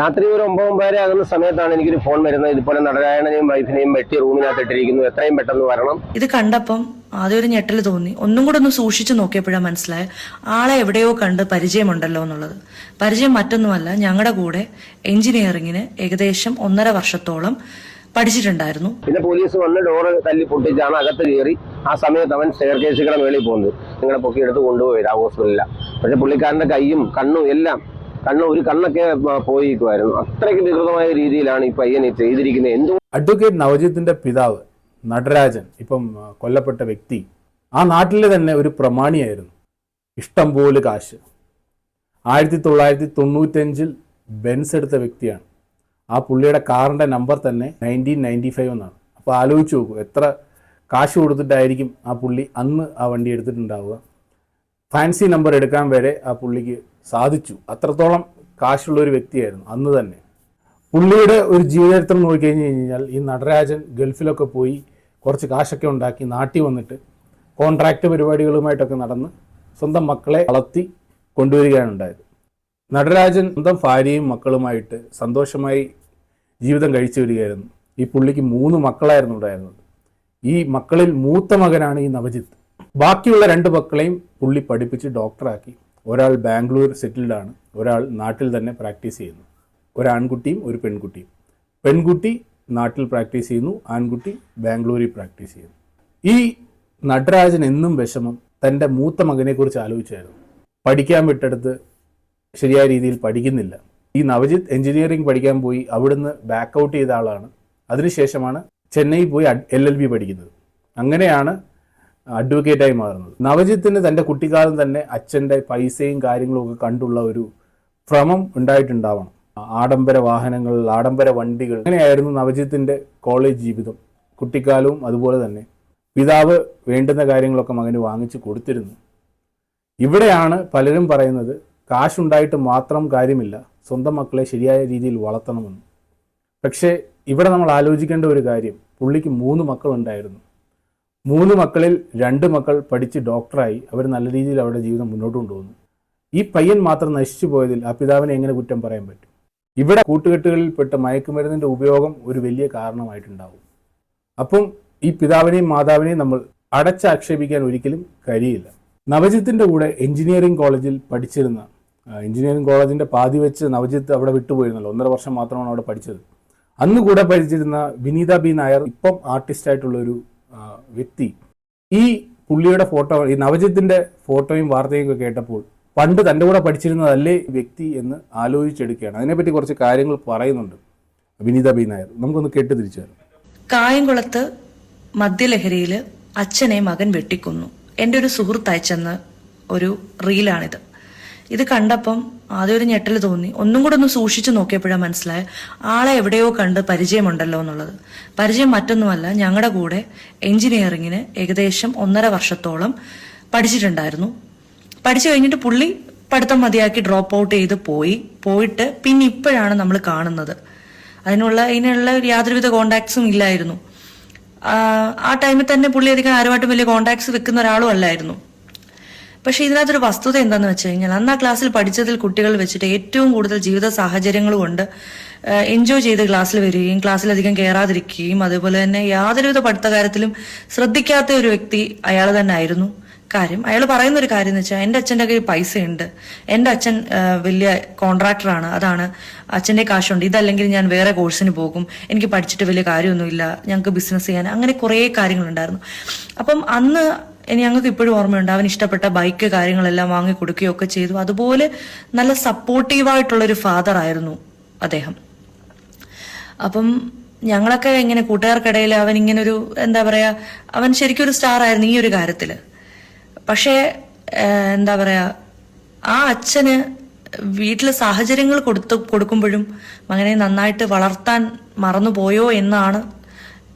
രാത്രി ഒരു ഒമ്പത് ഒമ്പതര ആകുന്ന സമയത്താണ് എനിക്കൊരു ഫോൺ വരുന്നത്. ഇതുപോലെ നടരായണനെയും വൈഫിനെയും വെട്ടി റൂമിനകത്ത് ഇട്ടിരിക്കുന്നു എത്രയും പെട്ടെന്ന് വരണം. ഇത് കണ്ടപ്പം ആദ്യം ഒരു ഞെട്ടൽ തോന്നി. ഒന്നും കൂടെ ഒന്ന് സൂക്ഷിച്ചു നോക്കിയപ്പോഴാണ് മനസ്സിലായ. ആളെ എവിടെയോ കണ്ട് പരിചയമുണ്ടല്ലോ എന്നുള്ളത്. പരിചയം മറ്റൊന്നുമല്ല ഞങ്ങളുടെ കൂടെ എഞ്ചിനീയറിങ്ങിന് ഏകദേശം ഒന്നര വർഷത്തോളം പഠിച്ചിട്ടുണ്ടായിരുന്നു. പിന്നെ പോലീസ് വന്ന് ഡോറ് തല്ലി പൊട്ടിച്ചാണ് അകത്ത് കയറി. ആ സമയത്ത് അവൻ സ്റ്റെയർ കേസുകളുടെ മേളിൽ പോകുന്നത്. നിങ്ങളെ പൊക്കിയെടുത്ത് കൊണ്ടുപോയി. ആ ഹോസ്പിറ്റലിലാണ് പക്ഷെ പുള്ളിക്കാരന്റെ കൈയും കണ്ണും എല്ലാം കണ്ണ് ഒരു കണ്ണൊക്കെ പോയിരിക്കുമായിരുന്നു അത്രയ്ക്ക് വികൃതമായ രീതിയിലാണ് ഈ പയ്യൻ ഈ ചെയ്തിരിക്കുന്നത്. എന്തോ അഡ്വക്കേറ്റ് നവജിത്തിന്റെ പിതാവ് നടരാജൻ ഇപ്പം കൊല്ലപ്പെട്ട വ്യക്തി ആ നാട്ടിലെ തന്നെ ഒരു പ്രമാണിയായിരുന്നു. ഇഷ്ടം പോലെ കാശ്. ആയിരത്തി തൊള്ളായിരത്തി തൊണ്ണൂറ്റഞ്ചിൽ ബെൻസ് എടുത്ത വ്യക്തിയാണ്. ആ പുള്ളിയുടെ കാറിന്റെ നമ്പർ തന്നെ നയന്റീൻ നയന്റി ഫൈവ് എന്നാണ്. അപ്പോൾ ആലോചിച്ച് നോക്കൂ എത്ര കാശ് കൊടുത്തിട്ടായിരിക്കും ആ പുള്ളി അന്ന് ആ വണ്ടി എടുത്തിട്ടുണ്ടാവുക. ഫാൻസി നമ്പർ എടുക്കാൻ വരെ ആ പുള്ളിക്ക് സാധിച്ചു. അത്രത്തോളം കാശുള്ള ഒരു വ്യക്തിയായിരുന്നു അന്ന് തന്നെ. പുള്ളിയുടെ ഒരു ജീവചരിത്രം നോക്കിക്കഴിഞ്ഞ് കഴിഞ്ഞാൽ ഈ നടരാജൻ ഗൾഫിലൊക്കെ പോയി കുറച്ച് കാശൊക്കെ ഉണ്ടാക്കി നാട്ടിൽ വന്നിട്ട് കോൺട്രാക്ട് പരിപാടികളുമായിട്ടൊക്കെ നടന്ന് സ്വന്തം മക്കളെ വളർത്തി കൊണ്ടുവരികയാണ് ഉണ്ടായത്. നടരാജൻ സ്വന്തം ഭാര്യയും മക്കളുമായിട്ട് സന്തോഷമായി ജീവിതം കഴിച്ചു വരികയായിരുന്നു. ഈ പുള്ളിക്ക് മൂന്ന് മക്കളായിരുന്നു ഉണ്ടായിരുന്നത്. ഈ മക്കളിൽ മൂത്ത മകനാണ് ഈ നവജിത്ത്. ബാക്കിയുള്ള രണ്ട് മക്കളെയും പുള്ളി പഠിപ്പിച്ച് ഡോക്ടറാക്കി. ഒരാൾ ബാംഗ്ലൂർ സെറ്റിൽഡാണ് ഒരാൾ നാട്ടിൽ തന്നെ പ്രാക്ടീസ് ചെയ്യുന്നു. ഒരാൺകുട്ടിയും ഒരു പെൺകുട്ടിയും. പെൺകുട്ടി നാട്ടിൽ പ്രാക്ടീസ് ചെയ്യുന്നു ആൺകുട്ടി ബാംഗ്ലൂരിൽ പ്രാക്ടീസ് ചെയ്യുന്നു. ഈ നടരാജൻ എന്നും വിഷമം തന്റെ മൂത്ത മകനെക്കുറിച്ച് ആലോചിച്ചായിരുന്നു. പഠിക്കാൻ വിട്ടെടുത്ത് ശരിയായ രീതിയിൽ പഠിക്കുന്നില്ല. ഈ നവജിത്ത് എഞ്ചിനീയറിംഗ് പഠിക്കാൻ പോയി അവിടുന്ന് ബാക്ക് ഔട്ട് ചെയ്ത ആളാണ്. അതിനുശേഷമാണ് ചെന്നൈ പോയി എൽ എൽ ബി പഠിക്കുന്നത്. അങ്ങനെയാണ് അഡ്വക്കേറ്റായി മാറുന്നത്. നവജിത്തിന് തന്റെ കുട്ടിക്കാലം തന്നെ അച്ഛന്റെ പൈസയും കാര്യങ്ങളും ഒക്കെ കണ്ടുള്ള ഒരു ഭ്രമം ഉണ്ടായിട്ടുണ്ടാവണം. ആഡംബര വാഹനങ്ങൾ ആഡംബര വണ്ടികൾ അങ്ങനെയായിരുന്നു നവജിത്തിന്റെ കോളേജ് ജീവിതം. കുട്ടിക്കാലവും അതുപോലെ തന്നെ. പിതാവ് വേണ്ടുന്ന കാര്യങ്ങളൊക്കെ മകന് വാങ്ങിച്ചു കൊടുത്തിരുന്നു. ഇവിടെയാണ് പലരും പറയുന്നത് കാശുണ്ടായിട്ട് മാത്രം കാര്യമില്ല സ്വന്തം മക്കളെ ശരിയായ രീതിയിൽ വളർത്തണമെന്ന്. പക്ഷേ ഇവിടെ നമ്മൾ ആലോചിക്കേണ്ട ഒരു കാര്യം പുള്ളിക്ക് മൂന്ന് മക്കളുണ്ടായിരുന്നു. മൂന്ന് മക്കളിൽ രണ്ട് മക്കൾ പഠിച്ച് ഡോക്ടറായി അവർ നല്ല രീതിയിൽ അവരുടെ ജീവിതം മുന്നോട്ട് കൊണ്ടുപോകുന്നു. ഈ പയ്യൻ മാത്രം നശിച്ചു പോയതിൽ ആ പിതാവിനെ എങ്ങനെ കുറ്റം പറയാൻ പറ്റും? ഇവിടെ കൂട്ടുകെട്ടുകളിൽപ്പെട്ട മയക്കുമരുന്നിന്റെ ഉപയോഗം ഒരു വലിയ കാരണമായിട്ടുണ്ടാവും. അപ്പം ഈ പിതാവിനെയും മാതാവിനെയും നമ്മൾ അടച്ചാക്ഷേപിക്കാൻ ഒരിക്കലും കഴിയില്ല. നവജിത്തിന്റെ കൂടെ എഞ്ചിനീയറിംഗ് കോളേജിൽ പഠിച്ചിരുന്ന എഞ്ചിനീയറിംഗ് കോളേജിന്റെ പാതി വെച്ച് നവജിത്ത് അവിടെ വിട്ടുപോയിരുന്നല്ലോ. ഒന്നര വർഷം മാത്രമാണ് അവിടെ പഠിച്ചത്. അന്ന് കൂടെ പഠിച്ചിരുന്ന വിനീത ബി നായർ ഇപ്പം ആർട്ടിസ്റ്റ് ആയിട്ടുള്ള ഒരു ആ, വ്യക്തി. ഈ പുള്ളിയുടെ ഫോട്ടോ ഈ നവജിത്തിന്റെ ഫോട്ടോയും വാർത്തയും ഒക്കെ കേട്ടപ്പോൾ പണ്ട് തന്റെ കൂടെ പഠിച്ചിരുന്നതല്ലേ വ്യക്തി എന്ന് ആലോചിച്ചെടുക്കുകയാണ്. അതിനെപ്പറ്റി കുറച്ച് കാര്യങ്ങൾ പറയുന്നുണ്ട് വിനീത ബി നായർ. നമുക്കൊന്ന് കേട്ട് തിരിച്ചു തരാം കായംകുളത്ത് മദ്യലഹരിയിൽ അച്ഛനെ മകൻ വെട്ടിക്കുന്നു. എന്റെ ഒരു സുഹൃത്ത് അയച്ചെന്ന ഒരു റീലാണിത്. ഇത് കണ്ടപ്പം ആദ്യം ഒരു ഞെട്ടൽ തോന്നി. ഒന്നും കൂടെ ഒന്ന് സൂക്ഷിച്ചു നോക്കിയപ്പോഴാണ് മനസ്സിലായ. ആളെ എവിടെയോ കണ്ട് പരിചയമുണ്ടല്ലോ എന്നുള്ളത്. പരിചയം മറ്റൊന്നുമല്ല ഞങ്ങളുടെ കൂടെ എഞ്ചിനീയറിങ്ങിന് ഏകദേശം ഒന്നര വർഷത്തോളം പഠിച്ചിട്ടുണ്ടായിരുന്നു. പഠിച്ചു കഴിഞ്ഞിട്ട് പുള്ളി പഠിത്തം മതിയാക്കി ഡ്രോപ്പ് ഔട്ട് ചെയ്ത് പോയി. പോയിട്ട് പിന്നെ ഇപ്പോഴാണ് നമ്മൾ കാണുന്നത്. അതിനുള്ള അതിനുള്ള യാതൊരുവിധ കോണ്ടാക്ട്സും ഇല്ലായിരുന്നു. ആ ടൈമിൽ തന്നെ പുള്ളി അധികം ആരുമായിട്ടും വലിയ കോണ്ടാക്ട്സ് വെക്കുന്ന ഒരാളും അല്ലായിരുന്നു. പക്ഷെ ഇതിനകത്തൊരു വസ്തുത എന്താണെന്ന് വെച്ച് കഴിഞ്ഞാൽ അന്ന് ആ ക്ലാസ്സിൽ പഠിച്ചതിൽ കുട്ടികൾ വെച്ചിട്ട് ഏറ്റവും കൂടുതൽ ജീവിത സാഹചര്യങ്ങളും ഉണ്ട് എൻജോയ് ചെയ്ത് ക്ലാസ്സിൽ വരികയും ക്ലാസ്സിലധികം കയറാതിരിക്കുകയും അതുപോലെ തന്നെ യാതൊരുവിധ പഠിത്ത കാര്യത്തിലും ശ്രദ്ധിക്കാത്ത ഒരു വ്യക്തി അയാൾ തന്നെ ആയിരുന്നു. കാര്യം അയാൾ പറയുന്ന ഒരു കാര്യം എന്ന് വെച്ചാൽ എന്റെ അച്ഛന്റെ കയ്യിൽ ഉണ്ട് എന്റെ അച്ഛൻ വലിയ കോൺട്രാക്ടറാണ്. അതാണ് അച്ഛന്റെ കാശുണ്ട്. ഇതല്ലെങ്കിൽ ഞാൻ വേറെ കോഴ്സിന് പോകും. എനിക്ക് പഠിച്ചിട്ട് വലിയ കാര്യമൊന്നുമില്ല. ഞങ്ങൾക്ക് ബിസിനസ് ചെയ്യാൻ അങ്ങനെ കുറേ കാര്യങ്ങളുണ്ടായിരുന്നു. അപ്പം അന്ന് ഞങ്ങൾക്ക് ഇപ്പോഴും ഓർമ്മയുണ്ട് അവൻ ഇഷ്ടപ്പെട്ട ബൈക്ക് കാര്യങ്ങളെല്ലാം വാങ്ങി കൊടുക്കുകയൊക്കെ ചെയ്തു. അതുപോലെ നല്ല സപ്പോർട്ടീവായിട്ടുള്ള ഒരു ഫാദർ ആയിരുന്നു അദ്ദേഹം. അപ്പം ഞങ്ങളൊക്കെ ഇങ്ങനെ കൂട്ടുകാർക്കിടയിൽ അവൻ ഇങ്ങനെ ഒരു എന്താ പറയാ അവൻ ശരിക്കും ഒരു സ്റ്റാർ ആയിരുന്നു ഈ ഒരു കാര്യത്തിൽ. പക്ഷേ എന്താ പറയാ ആ അച്ഛന് വീട്ടിലെ സാഹചര്യങ്ങൾ കൊടുത്ത് കൊടുക്കുമ്പോഴും മകനെ നന്നായിട്ട് വളർത്താൻ മറന്നുപോയോ എന്നാണ്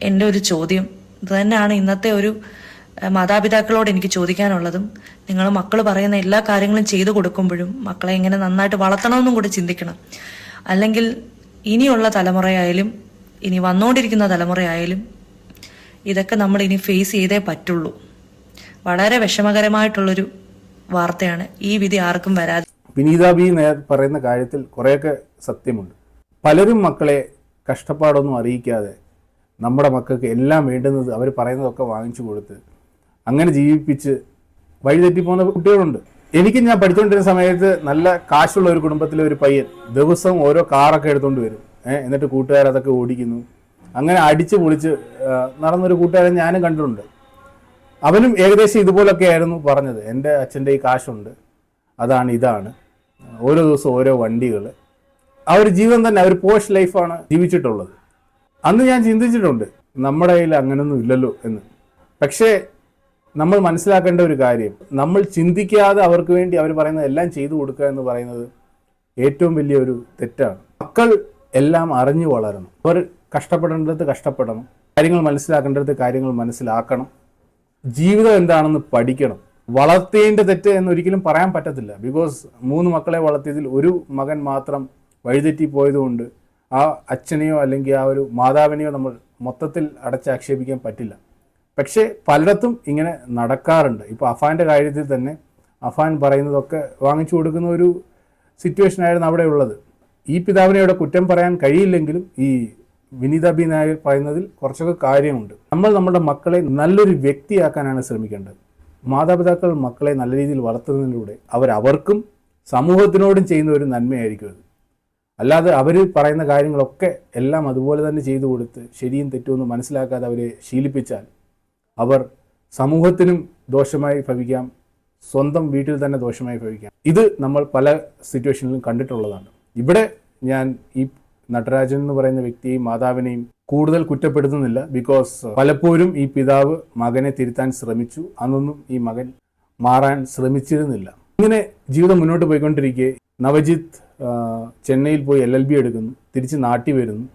എന്റെ ഒരു ചോദ്യം. ഇത് തന്നെയാണ് ഇന്നത്തെ ഒരു മാതാപിതാക്കളോട് എനിക്ക് ചോദിക്കാനുള്ളതും നിങ്ങൾ മക്കൾ പറയുന്ന എല്ലാ കാര്യങ്ങളും ചെയ്തു കൊടുക്കുമ്പോഴും മക്കളെ എങ്ങനെ നന്നായിട്ട് വളർത്തണമെന്നും കൂടി ചിന്തിക്കണം. അല്ലെങ്കിൽ ഇനിയുള്ള തലമുറയായാലും ഇനി വന്നുകൊണ്ടിരിക്കുന്ന തലമുറയായാലും ഇതൊക്കെ നമ്മൾ ഇനി ഫേസ് ചെയ്തേ പറ്റുള്ളൂ. വളരെ വിഷമകരമായിട്ടുള്ളൊരു വാർത്തയാണ്. ഈ വിധി ആർക്കും വരാതെ വിനീതാബി പറയുന്ന കാര്യത്തിൽ കുറേയൊക്കെ സത്യമുണ്ട്. പലരും മക്കളെ കഷ്ടപ്പാടൊന്നും അറിയിക്കാതെ നമ്മുടെ മക്കൾക്ക് എല്ലാം വേണ്ടുന്നത് അവർ പറയുന്നതൊക്കെ വാങ്ങിച്ചു കൊടുത്ത് അങ്ങനെ ജീവിപ്പിച്ച് വഴിതെറ്റിപ്പോകുന്ന കുട്ടികളുണ്ട്. എനിക്ക് ഞാൻ പഠിച്ചുകൊണ്ടിരുന്ന സമയത്ത് നല്ല കാശുള്ള ഒരു കുടുംബത്തിലെ ഒരു പയ്യൻ ദിവസം ഓരോ കാറൊക്കെ എടുത്തുകൊണ്ട് വരും. എന്നിട്ട് കൂട്ടുകാർ അതൊക്കെ ഓടിക്കുന്നു. അങ്ങനെ അടിച്ച് പൊളിച്ച് നടന്നൊരു കൂട്ടുകാരൻ ഞാനും കണ്ടിട്ടുണ്ട്. അവനും ഏകദേശം ഇതുപോലൊക്കെ ആയിരുന്നു പറഞ്ഞത്. എന്റെ അച്ഛന്റെ ഈ കാശുണ്ട്. അതാണ് ഇതാണ്. ഓരോ ദിവസം ഓരോ വണ്ടികൾ. ആ ഒരു ജീവൻ തന്നെ ഒരു പോഷ് ലൈഫാണ് ജീവിച്ചിട്ടുള്ളത്. അന്ന് ഞാൻ ചിന്തിച്ചിട്ടുണ്ട് നമ്മുടെ കയ്യിൽ അങ്ങനൊന്നും ഇല്ലല്ലോ എന്ന്. പക്ഷേ നമ്മൾ മനസ്സിലാക്കേണ്ട ഒരു കാര്യം. നമ്മൾ ചിന്തിക്കാതെ അവർക്ക് വേണ്ടി അവർ പറയുന്നത് എല്ലാം ചെയ്തു കൊടുക്കുക എന്ന് പറയുന്നത് ഏറ്റവും വലിയൊരു തെറ്റാണ്. മക്കൾ എല്ലാം അറിഞ്ഞു വളരണം. അവർ കഷ്ടപ്പെടേണ്ടത് കഷ്ടപ്പെടണം. കാര്യങ്ങൾ മനസ്സിലാക്കേണ്ടത് കാര്യങ്ങൾ മനസ്സിലാക്കണം. ജീവിതം എന്താണെന്ന് പഠിക്കണം. വളർത്തേണ്ട തെറ്റ് എന്ന് ഒരിക്കലും പറയാൻ പറ്റത്തില്ല. ബിക്കോസ് മൂന്ന് മക്കളെ വളർത്തിയതിൽ ഒരു മകൻ മാത്രം വഴിതെറ്റി പോയതുകൊണ്ട് ആ അച്ഛനെയോ അല്ലെങ്കിൽ ആ ഒരു മാതാവിനെയോ നമ്മൾ മൊത്തത്തിൽ അടച്ചാക്ഷേപിക്കാൻ പറ്റില്ല. പക്ഷേ പലയിടത്തും ഇങ്ങനെ നടക്കാറുണ്ട്. ഇപ്പോൾ അഫാന്റെ കാര്യത്തിൽ തന്നെ അഫാൻ പറയുന്നതൊക്കെ വാങ്ങിച്ചു കൊടുക്കുന്ന ഒരു സിറ്റുവേഷൻ ആയിരുന്നു അവിടെ ഉള്ളത്. ഈ പിതാവിനെ ഇവിടെ കുറ്റം പറയാൻ കഴിയില്ലെങ്കിലും ഈ വിനീത ബി നായർ പറയുന്നതിൽ കുറച്ചൊക്കെ കാര്യമുണ്ട്. നമ്മൾ നമ്മുടെ മക്കളെ നല്ലൊരു വ്യക്തിയാക്കാനാണ് ശ്രമിക്കേണ്ടത്. മാതാപിതാക്കൾ മക്കളെ നല്ല രീതിയിൽ വളർത്തുന്നതിലൂടെ അവരവർക്കും സമൂഹത്തിനോടും ചെയ്യുന്ന ഒരു നന്മയായിരിക്കും അത്. അല്ലാതെ അവർ പറയുന്ന കാര്യങ്ങളൊക്കെ എല്ലാം അതുപോലെ തന്നെ ചെയ്തു കൊടുത്ത് ശരിയും തെറ്റുമെന്ന് മനസ്സിലാക്കാതെ അവരെ ശീലിപ്പിച്ചാൽ അവർ സമൂഹത്തിനും ദോഷമായി ഭവിക്കാം സ്വന്തം വീട്ടിൽ തന്നെ ദോഷമായി ഭവിക്കാം. ഇത് നമ്മൾ പല സിറ്റുവേഷനിലും കണ്ടിട്ടുള്ളതാണ്. ഇവിടെ ഞാൻ ഈ നടരാജൻ എന്ന് പറയുന്ന വ്യക്തിയെയും മാതാവിനെയും കൂടുതൽ കുറ്റപ്പെടുത്തുന്നില്ല ബിക്കോസ് പലപ്പോഴും ഈ പിതാവ് മകനെ തിരുത്താൻ ശ്രമിച്ചു. അന്നൊന്നും ഈ മകൻ മാറാൻ ശ്രമിച്ചിരുന്നില്ല. ഇങ്ങനെ ജീവിതം മുന്നോട്ട് പോയിക്കൊണ്ടിരിക്കെ നവജിത്ത് ചെന്നൈയിൽ പോയി എൽ എൽ ബി എടുക്കുന്നു തിരിച്ച് നാട്ടി വരുന്നു.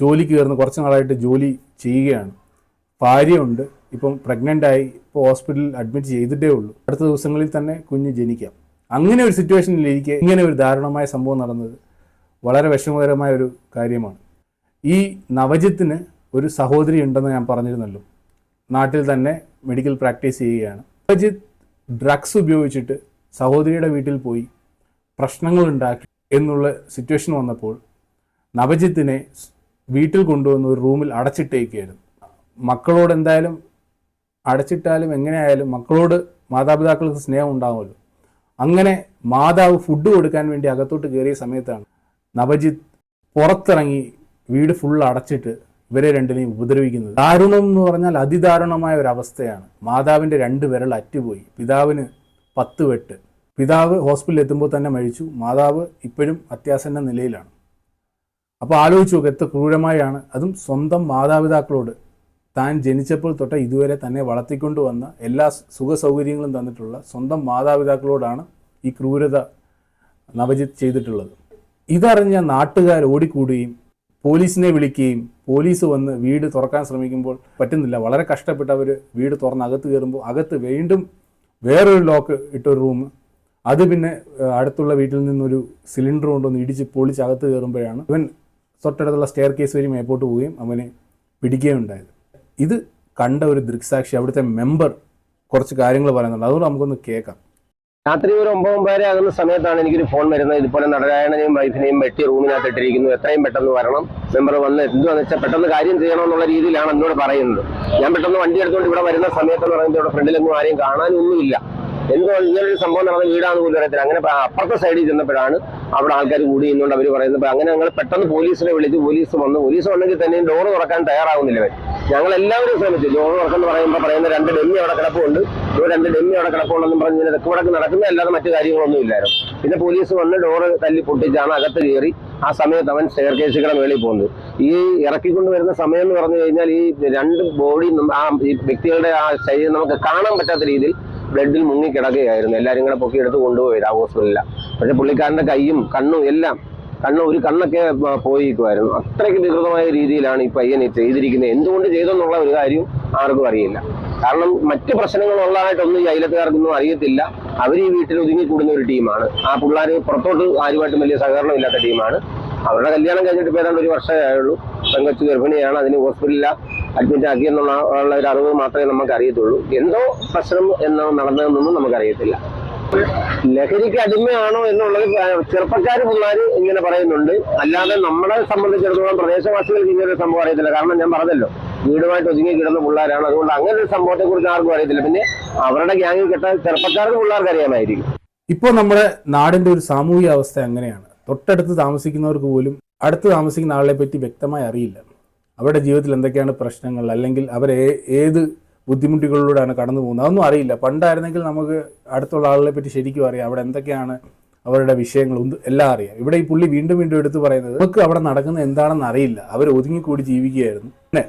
ജോലിക്ക് കയറുന്നു. കുറച്ച് നാളായിട്ട് ജോലി ചെയ്യുകയാണ്. ഭാര്യയുണ്ട്. ഇപ്പം പ്രഗ്നന്റ് ആയി ഇപ്പോൾ ഹോസ്പിറ്റലിൽ അഡ്മിറ്റ് ചെയ്തിട്ടേ ഉള്ളൂ. അടുത്ത ദിവസങ്ങളിൽ തന്നെ കുഞ്ഞ് ജനിക്കാം. അങ്ങനെ ഒരു സിറ്റുവേഷനിലിരിക്കെ ഇങ്ങനെ ഒരു ദാരുണമായ സംഭവം നടന്നത് വളരെ വിഷമകരമായ ഒരു കാര്യമാണ്. ഈ നവജിത്തിന് ഒരു സഹോദരി ഉണ്ടെന്ന് ഞാൻ പറഞ്ഞിരുന്നല്ലോ. നാട്ടിൽ തന്നെ മെഡിക്കൽ പ്രാക്ടീസ് ചെയ്യുകയാണ്. നവജിത്ത് ഡ്രഗ്സ് ഉപയോഗിച്ചിട്ട് സഹോദരിയുടെ വീട്ടിൽ പോയി പ്രശ്നങ്ങൾ ഉണ്ടാക്കി എന്നുള്ള സിറ്റുവേഷൻ വന്നപ്പോൾ നവജിത്തിനെ വീട്ടിൽ കൊണ്ടുവന്ന് ഒരു റൂമിൽ അടച്ചിട്ടേക്കായിരുന്നു. മക്കളോട് എന്തായാലും അടച്ചിട്ടാലും എങ്ങനെയായാലും മക്കളോട് മാതാപിതാക്കൾക്ക് സ്നേഹം ഉണ്ടാകുമല്ലോ അങ്ങനെ മാതാവ് ഫുഡ് കൊടുക്കാൻ വേണ്ടി അകത്തോട്ട് കയറിയ സമയത്താണ് നവജിത്ത് പുറത്തിറങ്ങി വീട് ഫുൾ അടച്ചിട്ട് ഇവരെ രണ്ടിനെയും ഉപദ്രവിക്കുന്നത്. ദാരുണം എന്ന് പറഞ്ഞാൽ അതിദാരുണമായ ഒരു അവസ്ഥയാണ്. മാതാവിന്റെ രണ്ട് വിരൽ അറ്റുപോയി. പിതാവിന് പത്ത് വെട്ട്. പിതാവ് ഹോസ്പിറ്റലിൽ എത്തുമ്പോൾ തന്നെ മരിച്ചു. മാതാവ് ഇപ്പോഴും അത്യാസന്ന നിലയിലാണ്. അപ്പോൾ ആലോചിച്ചു നോക്ക് എത്ര ക്രൂരമായാണ്. അതും സ്വന്തം മാതാപിതാക്കളോട് താൻ ജനിച്ചപ്പോൾ തൊട്ട് ഇതുവരെ തന്നെ വളർത്തിക്കൊണ്ടുവന്ന എല്ലാ സുഖ സൗകര്യങ്ങളും തന്നിട്ടുള്ള സ്വന്തം മാതാപിതാക്കളോടാണ് ഈ ക്രൂരത നവജിത്ത് ചെയ്തിട്ടുള്ളത്. ഇതറിഞ്ഞ നാട്ടുകാർ ഓടിക്കൂടുകയും പോലീസിനെ വിളിക്കുകയും പോലീസ് വന്ന് വീട് തുറക്കാൻ ശ്രമിക്കുമ്പോൾ പറ്റുന്നില്ല. വളരെ കഷ്ടപ്പെട്ട് അവർ വീട് തുറന്ന് അകത്ത് കയറുമ്പോൾ അകത്ത് വീണ്ടും വേറൊരു ലോക്ക് ഇട്ടൊരു റൂം. അത് പിന്നെ അടുത്തുള്ള വീട്ടിൽ നിന്നൊരു സിലിണ്ടർ കൊണ്ടൊന്ന് ഇടിച്ച് പൊളിച്ച് അകത്ത് കയറുമ്പോഴാണ് ഇവൻ തൊട്ടടുത്തുള്ള സ്റ്റെയർ കേസ് വഴി മേപ്പോട്ട് പോവുകയും അവനെ പിടിക്കുകയും ഉണ്ടായത് ഇത് കണ്ട ഒരു ദൃക്സാക്ഷി അവിടുത്തെ മെമ്പർ കുറച്ച് കാര്യങ്ങൾ പറയുന്നുണ്ട്. അതുകൊണ്ട് നമുക്കൊന്ന് കേൾക്കാം. രാത്രി ഒരു ഒമ്പത് ഒമ്പതര ആകുന്ന സമയത്താണ് എനിക്കൊരു ഫോൺ വരുന്നത്. ഇതുപോലെ നടരായണനെയും വൈഫിനെയും വെട്ടി റൂമിനകത്ത് ഇട്ടിരിക്കുന്നു. എത്രയും പെട്ടെന്ന് വരണം. മെമ്പർ വന്ന് എന്തുവാന്ന് വെച്ചാൽ പെട്ടെന്ന് കാര്യം ചെയ്യണമെന്നുള്ള രീതിയിലാണ് എന്നോട് പറയുന്നത്. ഞാൻ പെട്ടെന്ന് വണ്ടി എടുത്തുകൊണ്ട് ഇവിടെ വരുന്ന സമയത്ത് പറയുന്നത് ഇവിടെ ഫ്രണ്ടിലൊന്നും ആരെയും കാണാനൊന്നുമില്ല. എന്തോ ഇങ്ങനൊരു സംഭവം നടന്ന വീടാന്ന് പോലും അറിയത്തില്ല. അങ്ങനെ അപ്പുറത്തെ സൈഡിൽ ചെന്നപ്പോഴാണ് അവിടെ ആൾക്കാർ കൂടി നിന്നുകൊണ്ട് അവർ പറയുന്നത്. അങ്ങനെ ഞങ്ങൾ പെട്ടെന്ന് പോലീസിനെ വിളിച്ച് പോലീസ് വന്നു. പോലീസ് വന്നെങ്കിൽ തന്നെയും ഡോർ തുറക്കാൻ തയ്യാറാവുന്നില്ല ഞങ്ങൾ എല്ലാവരും ശ്രമിച്ചു ഡോർ തുറക്കെന്ന് പറയുമ്പോൾ പറയുന്ന രണ്ട് ഡെമ്മി അവിടെ കിടപ്പുണ്ട്. ഒരു രണ്ട് ഡെമ്മി അവിടെ കിടപ്പുണ്ടെന്നും പറഞ്ഞ് ഇങ്ങനെ തെക്കുവടക്ക് നടക്കുന്ന. അല്ലാതെ മറ്റു കാര്യങ്ങളൊന്നും ഇല്ലായിരുന്നു. പിന്നെ പോലീസ് വന്ന് ഡോറ് തല്ലി പൊട്ടിച്ചാണ് അകത്ത് കയറി ആ സമയത്ത് അവൻ സ്റ്റെയർ കേസുകളെ മേളിൽ പോകുന്നത്. ഈ ഇറക്കിക്കൊണ്ട് വരുന്ന സമയം എന്ന് പറഞ്ഞു കഴിഞ്ഞാൽ ഈ രണ്ട് ബോഡി ആ ഈ വ്യക്തികളുടെ ആ ശരീരം നമുക്ക് കാണാൻ പറ്റാത്ത രീതിയിൽ ബ്ലഡിൽ മുങ്ങി കിടക്കുകയായിരുന്നു. എല്ലാവരും കൂടെ പൊക്കിയെടുത്ത് കൊണ്ടുപോയത് ആ ഹോസ്പിറ്റലിലാണ് പക്ഷെ പുള്ളിക്കാരന്റെ കൈയും കണ്ണും എല്ലാം കണ്ണും ഒരു കണ്ണൊക്കെ പോയിരിക്കുമായിരുന്നു അത്രയ്ക്ക് വികൃതമായ രീതിയിലാണ് ഈ പയ്യൻ ഈ ചെയ്തിരിക്കുന്നത്. എന്തുകൊണ്ട് ചെയ്തെന്നുള്ള ഒരു കാര്യം ആർക്കും അറിയില്ല. കാരണം മറ്റ് പ്രശ്നങ്ങളുള്ളതായിട്ടൊന്നും ഈ അയലത്തുകാർക്കൊന്നും അറിയത്തില്ല. അവർ ഈ വീട്ടിൽ ഒതുങ്ങിക്കൂടുന്ന ഒരു ടീമാണ്. ആ പിള്ളേർ പുറത്തോട്ട് ആരുമായിട്ടും വലിയ സഹകരണമില്ലാത്ത ടീമാണ്. അവരുടെ കല്യാണം കഴിഞ്ഞിട്ട് ഇപ്പോൾ ഒരു വർഷമേ ആയുള്ളൂ പെങ്കൊച്ചു ഗർഭിണിയാണ്. അതിന് ഹോസ്പിറ്റലിൽ അഡ്മിറ്റ് ആക്കി എന്നുള്ള ഒരു അറിവ് മാത്രമേ നമുക്ക് അറിയത്തുള്ളൂ എന്തോ പ്രശ്നം എന്നോ നടന്നതെന്നൊന്നും നമുക്കറിയത്തില്ല. ലഹരിക്ക് അടിമയാണോ എന്നുള്ളത് ചെറുപ്പക്കാർ പിള്ളേർ ഇങ്ങനെ പറയുന്നുണ്ട്. അല്ലാതെ നമ്മളെ സംബന്ധിച്ചിടത്തോളം പ്രദേശവാസികൾക്ക് ഇങ്ങനെ ഒരു സംഭവം അറിയത്തില്ല. കാരണം ഞാൻ പറഞ്ഞല്ലോ വീടുമായിട്ട് ഒതുങ്ങി കിടന്ന പിള്ളേരാണ്. അതുകൊണ്ട് അങ്ങനെ ഒരു സംഭവത്തെ കുറിച്ച് ആർക്കും അറിയത്തില്ല. പിന്നെ അവരുടെ ഗ്യാങ്ങിൽ കെട്ട ചെറുപ്പക്കാർക്ക് പിള്ളേർക്ക് അറിയാമായിരിക്കും. ഇപ്പോൾ നമ്മുടെ നാടിന്റെ ഒരു സാമൂഹിക അവസ്ഥ അങ്ങനെയാണ് തൊട്ടടുത്ത് താമസിക്കുന്നവർക്ക് പോലും അടുത്ത് താമസിക്കുന്ന ആളെ പറ്റി വ്യക്തമായി അറിയില്ല. അവരുടെ ജീവിതത്തിൽ എന്തൊക്കെയാണ് പ്രശ്നങ്ങൾ? അല്ലെങ്കിൽ അവരെ ഏത് ബുദ്ധിമുട്ടുകളിലൂടെയാണ് കടന്നു പോകുന്നത്. അതൊന്നും അറിയില്ല. പണ്ടായിരുന്നെങ്കിൽ നമുക്ക് അടുത്തുള്ള ആളുകളെ പറ്റി ശരിക്കും അറിയാം. അവിടെ എന്തൊക്കെയാണ് അവരുടെ വിഷയങ്ങൾ എല്ലാം അറിയാം. ഇവിടെ ഈ പുള്ളി വീണ്ടും വീണ്ടും എടുത്തു പറയുന്നത് നമുക്ക് അവിടെ നടക്കുന്നത് എന്താണെന്ന് അറിയില്ല. അവർ ഒതുങ്ങിക്കൂടി ജീവിക്കുകയായിരുന്നു. പിന്നെ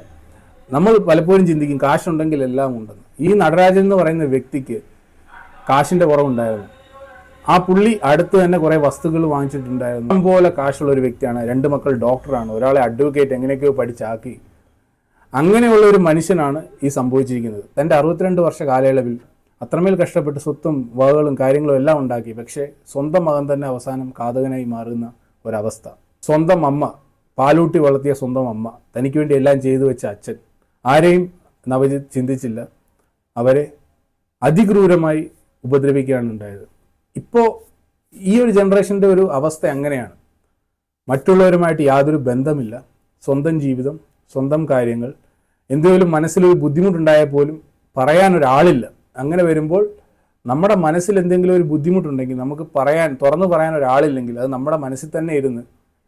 നമ്മൾ പലപ്പോഴും ചിന്തിക്കും കാശുണ്ടെങ്കിൽ എല്ലാം ഉണ്ടെന്ന്. ഈ നടരാജൻ എന്ന് പറയുന്ന വ്യക്തിക്ക് കാശിന്റെ കുറവുണ്ടായിരുന്നു. ആ പുള്ളി അടുത്ത് തന്നെ കുറേ വസ്തുക്കൾ വാങ്ങിച്ചിട്ടുണ്ടായിരുന്നു. അതുപോലെ പോലെ കാശുള്ള ഒരു വ്യക്തിയാണ്. രണ്ട് മക്കൾ ഡോക്ടറാണ് ഒരാളെ അഡ്വക്കേറ്റ് എങ്ങനെയൊക്കെയോ പഠിച്ചാക്കി. അങ്ങനെയുള്ള ഒരു മനുഷ്യനാണ് ഈ സംഭവിച്ചിരിക്കുന്നത്. തന്റെ അറുപത്തിരണ്ട് വർഷ കാലയളവിൽ അത്രമേൽ കഷ്ടപ്പെട്ട് സ്വത്തും വകകളും കാര്യങ്ങളും എല്ലാം ഉണ്ടാക്കി. പക്ഷേ സ്വന്തം മകൻ തന്നെ അവസാനം കാതകനായി മാറുന്ന ഒരവസ്ഥ. സ്വന്തം അമ്മ പാലൂട്ടി വളർത്തിയ സ്വന്തം അമ്മ തനിക്ക് വേണ്ടി എല്ലാം ചെയ്തു വെച്ച അച്ഛൻ. ആരെയും നവജിത്ത് ചിന്തിച്ചില്ല. അവരെ അതിക്രൂരമായി ഉപദ്രവിക്കുകയാണ് ഉണ്ടായത്. ഇപ്പോൾ ഈ ഒരു ജനറേഷന്റെ ഒരു അവസ്ഥ അങ്ങനെയാണ്. മറ്റുള്ളവരുമായിട്ട് യാതൊരു ബന്ധമില്ല. സ്വന്തം ജീവിതം സ്വന്തം കാര്യങ്ങൾ. എന്തെങ്കിലും മനസ്സിലൊരു ബുദ്ധിമുട്ടുണ്ടായാൽ പോലും പറയാൻ ഒരാളില്ല അങ്ങനെ വരുമ്പോൾ നമ്മുടെ മനസ്സിൽ എന്തെങ്കിലും ഒരു ബുദ്ധിമുട്ടുണ്ടെങ്കിൽ നമുക്ക് പറയാൻ തുറന്നു പറയാൻ ഒരാളില്ലെങ്കിൽ അത് നമ്മുടെ മനസ്സിൽ തന്നെ ഇരുന്ന്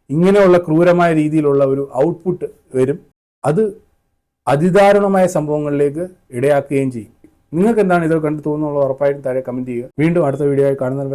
ഇങ്ങനെയുള്ള ക്രൂരമായ രീതിയിലുള്ള ഒരു ഔട്ട്പുട്ട് വരും. അത് അതിദാരുണമായ സംഭവങ്ങളിലേക്ക് ഇടയാക്കുകയും ചെയ്യും. നിങ്ങൾക്ക് എന്താണ് ഇതൊക്കെ കണ്ടു തോന്നുന്നുള്ള ഉറപ്പായിട്ടും താഴെ കമന്റ് ചെയ്യുക. വീണ്ടും അടുത്ത വീഡിയോ ആയി കാണുന്നത്